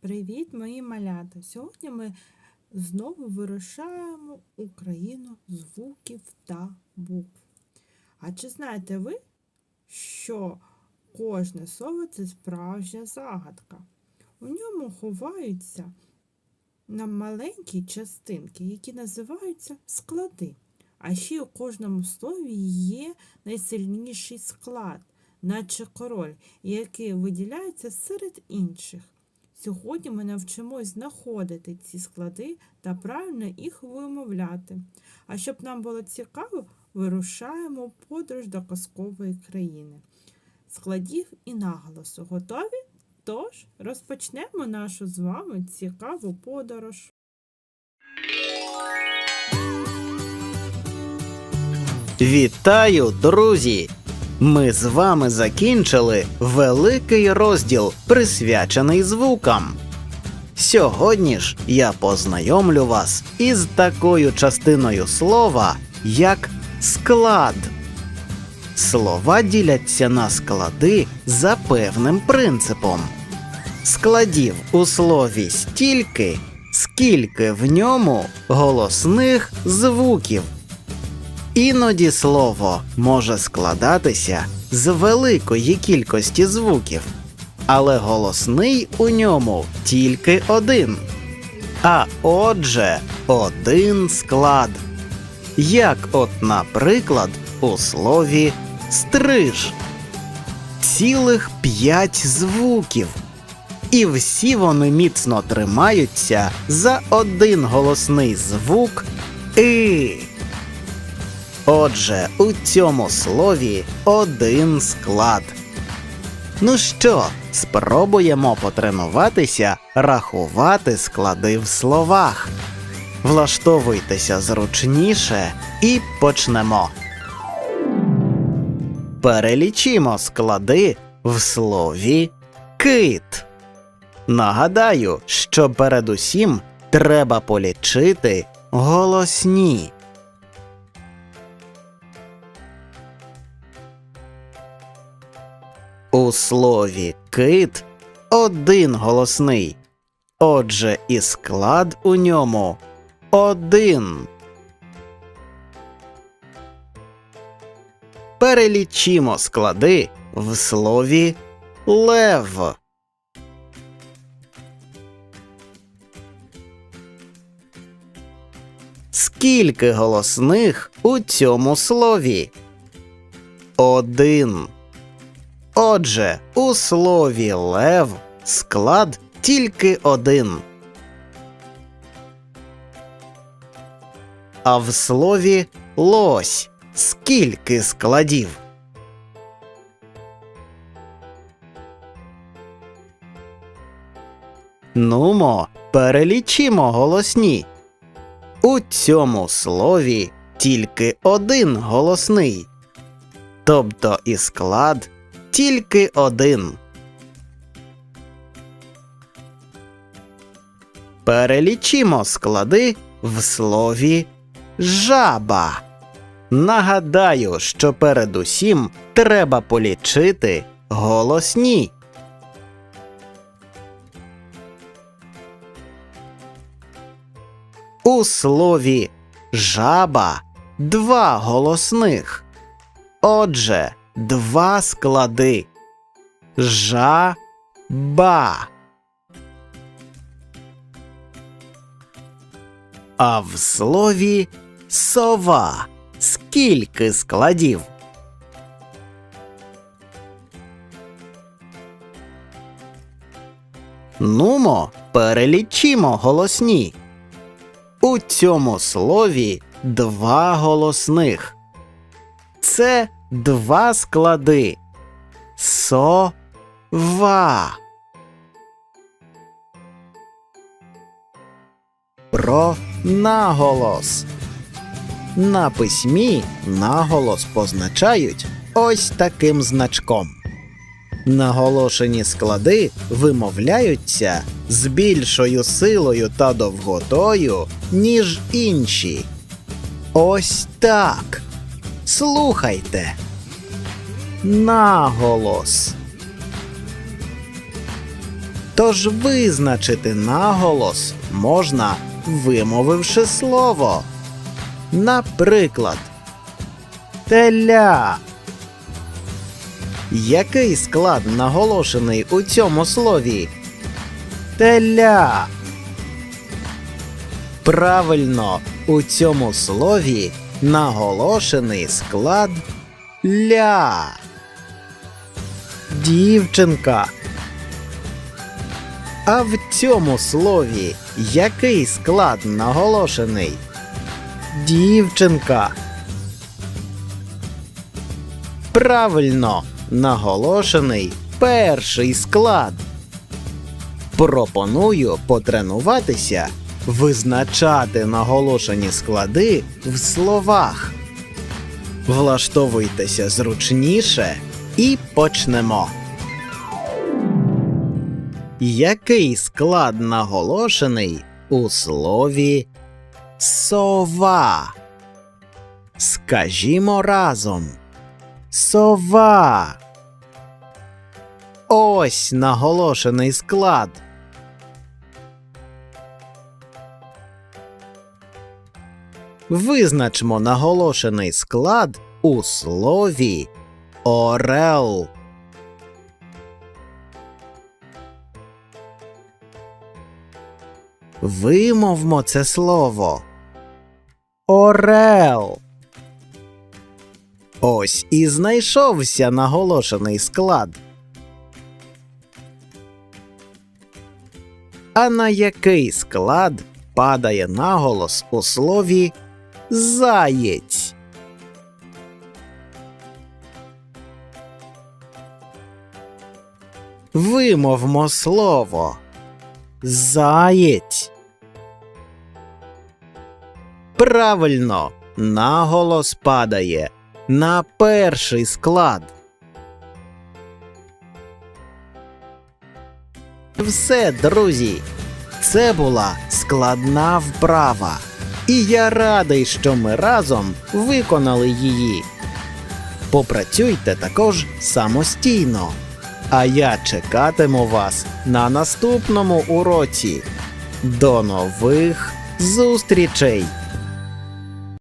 Привіт, мої малята! Сьогодні ми знову вирушаємо у країну звуків та букв. А чи знаєте ви, що кожне слово це справжня загадка? У ньому ховаються на маленькі частинки, які називаються склади. А ще у кожному слові є найсильніший склад, наче король, який виділяється серед інших. Сьогодні ми навчимось знаходити ці склади та правильно їх вимовляти. А щоб нам було цікаво, вирушаємо в подорож до казкової країни. Складів і наголосу готові? Тож розпочнемо нашу з вами цікаву подорож. Вітаю, друзі! Ми з вами закінчили великий розділ, присвячений звукам. Сьогодні ж я познайомлю вас із такою частиною слова, як склад. Слова діляться на склади за певним принципом. Складів у слові стільки, скільки в ньому голосних звуків. Іноді слово може складатися з великої кількості звуків, але голосний у ньому тільки один. А отже, один склад. Як, от, наприклад, у слові стриж. Цілих п'ять звуків. І всі вони міцно тримаються за один голосний звук. Отже, у цьому слові один склад. Ну що, спробуємо потренуватися рахувати склади в словах. Влаштовуйтеся зручніше і почнемо. Перелічимо склади в слові кит. Нагадаю, що передусім треба полічити голосні. У слові кит один голосний. Отже, і склад у ньому один. Перелічимо склади в слові лев. Скільки голосних у цьому слові? Один. Отже, у слові лев склад тільки один. А в слові лось скільки складів? Нумо, перелічимо голосні. У цьому слові тільки один голосний. Тобто і склад тільки один. Перелічимо склади в слові жаба. Нагадаю, що передусім треба полічити голосні. У слові жаба два голосних. Отже, два склади. Жа-ба. А в слові сова скільки складів? Нумо, перелічимо голосні. У цьому слові два голосних. Це два склади. Со-ва. Про наголос. На письмі наголос позначають ось таким значком. Наголошені склади вимовляються з більшою силою та довготою, ніж інші. Ось так. Слухайте. Наголос. Тож визначити наголос можна, вимовивши слово. Наприклад, теля. Який склад наголошений у цьому слові? Теля. Правильно, у цьому слові наголошений склад ля. Дівчинка. А в цьому слові який склад наголошений? Дівчинка. Правильно, наголошений перший склад. Пропоную потренуватися визначати наголошені склади в словах. Влаштовуйтеся зручніше і почнемо. Який склад наголошений у слові сова? Скажімо разом. Сова. Ось наголошений склад. Визначмо наголошений склад у слові орел. Вимовмо це слово. Орел. Ось і знайшовся наголошений склад. А на який склад падає наголос у слові заєць? Вимовмо слово заєць. Правильно, наголос падає на перший склад. Все, друзі, це була складна вправа, і я радий, що ми разом виконали її. Попрацюйте також самостійно, а я чекатиму вас на наступному уроці. До нових зустрічей!